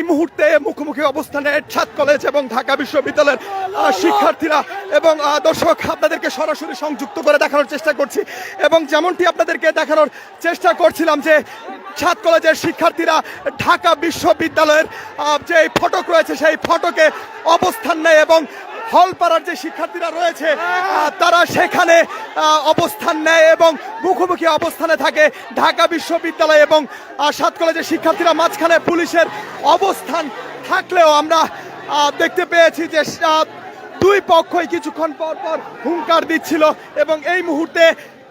এই মুহূর্তে মুখোমুখি অবস্থানে ছাদ কলেজ এবং ঢাকা বিশ্ববিদ্যালয়ের শিক্ষার্থীরা এবং দর্শক, আপনাদেরকে সরাসরি সংযুক্ত করে দেখানোর চেষ্টা করছি এবং যেমনটি আপনাদেরকে দেখানোর চেষ্টা করছিলাম যে ছাদ কলেজের শিক্ষার্থীরা ঢাকা বিশ্ববিদ্যালয়ের যে ফটক রয়েছে সেই ফটকে অবস্থান নেয় এবং হলপাড়ার যে শিক্ষার্থীরা রয়েছে তারা সেখানে অবস্থান নেয় এবং মুখোমুখি অবস্থানে থাকে। ঢাকা বিশ্ববিদ্যালয় এবং সাত কলেজের শিক্ষার্থীরা মাঝখানে পুলিশের অবস্থান থাকলেও আমরা দেখতে পেয়েছি যে দুই পক্ষই কিছুক্ষণ পর পর হুঙ্কার দিচ্ছিল এবং এই মুহূর্তে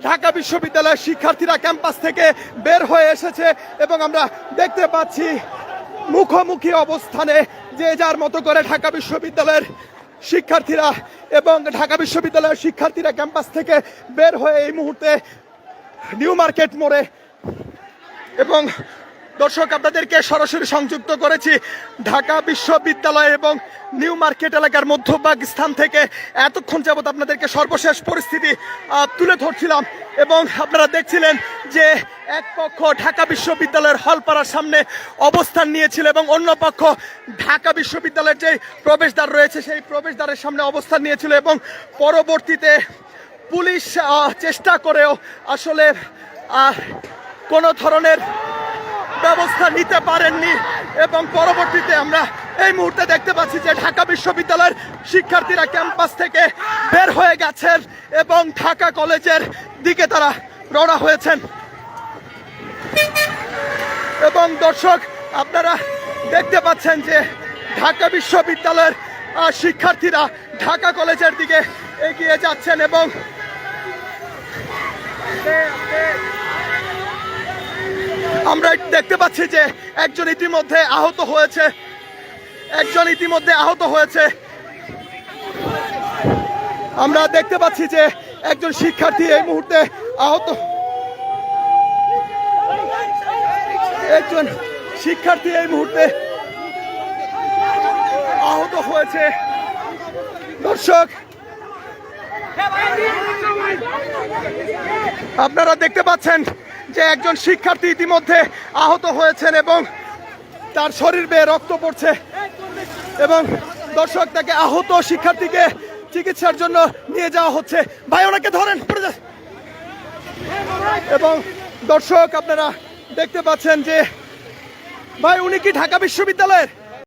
ঢাকা বিশ্ববিদ্যালয়ের শিক্ষার্থীরা ক্যাম্পাস থেকে বের হয়ে এসেছে এবং আমরা দেখতে পাচ্ছি মুখোমুখি অবস্থানে যে যার মতো করে ঢাকা বিশ্ববিদ্যালয়ের শিক্ষার্থীরা এবং ঢাকা বিশ্ববিদ্যালয়ের শিক্ষার্থীরা ক্যাম্পাস থেকে বের হয়ে এই মুহূর্তে নিউ মার্কেট মোড়ে এবং দর্শক, আপনাদেরকে সরাসরি সংযুক্ত করেছি ঢাকা বিশ্ববিদ্যালয় এবং নিউ মার্কেট এলাকার মধ্যভাগ স্থান থেকে। এতক্ষণ যাবত আপনাদেরকে সর্বশেষ পরিস্থিতি তুলে ধরছিলাম এবং আপনারা দেখছিলেন যে এক পক্ষ ঢাকা বিশ্ববিদ্যালয়ের হলপাড়ার সামনে অবস্থান নিয়েছিল এবং অন্য পক্ষ ঢাকা বিশ্ববিদ্যালয়ের যে প্রবেশদ্বার রয়েছে, সেই প্রবেশদ্বারের সামনে অবস্থান নিয়েছিল এবং পরবর্তীতে পুলিশ চেষ্টা করেও আসলে কোনো ধরনের ব্যবস্থা নিতে পারেননি এবং পরবর্তীতে আমরা এই মুহূর্তে দেখতে পাচ্ছি যে ঢাকা বিশ্ববিদ্যালয়ের শিক্ষার্থীরা ক্যাম্পাস থেকে বের হয়ে গেছেন এবং ঢাকা কলেজের দিকে তারা রওনা হয়েছেন। এবং দর্শক, আপনারা দেখতে পাচ্ছেন যে ঢাকা বিশ্ববিদ্যালয়ের শিক্ষার্থীরা ঢাকা কলেজের দিকে এগিয়ে যাচ্ছেন এবং আমরা দেখতে পাচ্ছি যে একজন ইতিমধ্যে আহত হয়েছে। একজন ইতিমধ্যে আহত হয়েছে। আমরা দেখতে পাচ্ছি যে একজন শিক্ষার্থী এই মুহূর্তে আহত। একজন শিক্ষার্থী এই মুহূর্তে আহত হয়েছে। দর্শক, আপনারা দেখতে পাচ্ছেন যে একজন শিক্ষার্থী ইতিমধ্যে আহত হয়েছেন এবং তার শরীর বেয়ে রক্ত পড়ছে এবং দর্শক তাকে আহত শিক্ষার্থীকে চিকিৎসার জন্য নিয়ে যাওয়া হচ্ছে। ভাই, ওনাকে ধরেন এবং দর্শক, আপনারা দেখতে পাচ্ছেন যে, ভাই, উনি কি ঢাকা বিশ্ববিদ্যালয়ের?